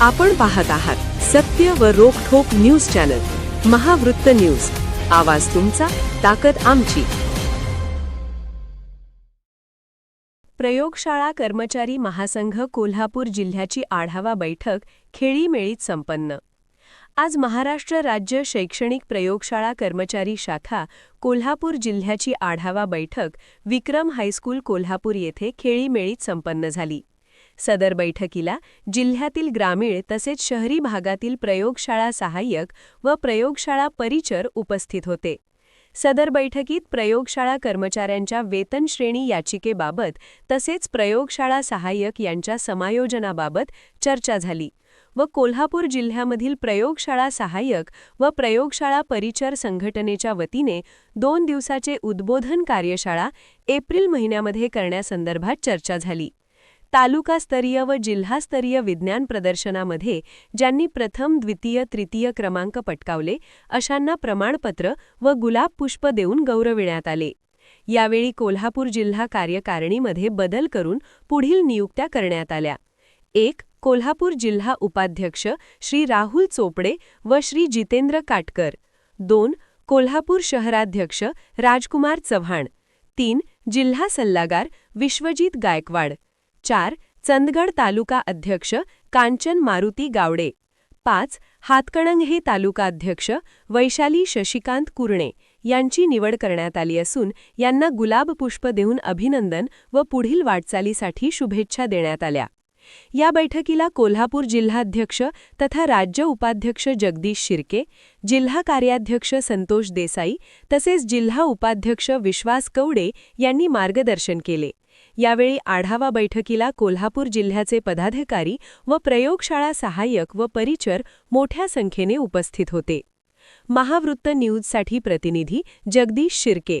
आपण पाहत आहात सत्य व रोखोक न्यूज चॅनल महावृत्त न्यूज. आवाज तुमचा ताकद आमची. प्रयोगशाळा कर्मचारी महासंघ कोल्हापूर जिल्ह्याची आढावा बैठक खेळीमेळीत संपन्न. आज महाराष्ट्र राज्य शैक्षणिक प्रयोगशाळा कर्मचारी शाखा कोल्हापूर जिल्ह्याची आढावा बैठक विक्रम हायस्कूल कोल्हापूर येथे खेळीमेळीत संपन्न झाली. सदर बैठकीला जिल्ह्यातील ग्रामीण तसेच शहरी भागातील प्रयोगशाळा सहाय्यक व प्रयोगशाळा परिचर उपस्थित होते. सदर बैठकीत प्रयोगशाळा कर्मचाऱ्यांच्या वेतन श्रेणी याचिकेबाबत तसेच प्रयोगशाळा सहाय्यक यांच्या समायोजनाबाबत चर्चा झाली व कोल्हापूर जिल्ह्यामधील प्रयोगशाळा सहाय्यक व प्रयोगशाळा परिचर संघटनेच्या वतीने दोन दिवसाचे उद्बोधन कार्यशाळा एप्रिल महिन्यामध्ये करण्यासंदर्भात चर्चा झाली. तालुकास्तरीय व जिल्हास्तरीय विज्ञान प्रदर्शनामध्ये ज्यांनी प्रथम द्वितीय तृतीय क्रमांक पटकावले अशांना प्रमाणपत्र व गुलाब पुष्प देऊन गौरविण्यात आले. यावेळी कोल्हापूर जिल्हा कार्यकारिणीमध्ये बदल करून पुढील नियुक्त्या करण्यात आल्या. एक कोल्हापूर जिल्हा उपाध्यक्ष श्री राहुल चोपडे व श्री जितेंद्र काटकर. दोन कोल्हापूर शहराध्यक्ष राजकुमार चव्हाण. तीन जिल्हा सल्लागार विश्वजीत गायकवाड. चार चंदगड तालुका अध्यक्ष कांचन मारुती गावडे. पाच हातकणंग तालुका अध्यक्ष वैशाली शशिकांत कुरणे यांची निवड करण्यात आली असून यांना गुलाब पुष्प देऊन अभिनंदन व पुढील वाटचालीसाठी शुभेच्छा देण्यात आल्या. या बैठकीला कोल्हापूर जिल्हाध्यक्ष तथा राज्य उपाध्यक्ष जगदीश शिर्के जिल्हा कार्याध्यक्ष संतोष देसाई तसेच जिल्हा उपाध्यक्ष विश्वास कवडे यांनी मार्गदर्शन केले. यावेळी आढावा बैठकीला कोल्हापूर जिल्ह्याचे पदाधिकारी व प्रयोगशाळा सहाय्यक व परिचर मोठ्या संख्येने उपस्थित होते. महावृत्त न्यूजसाठी प्रतिनिधी जगदीश शिर्के.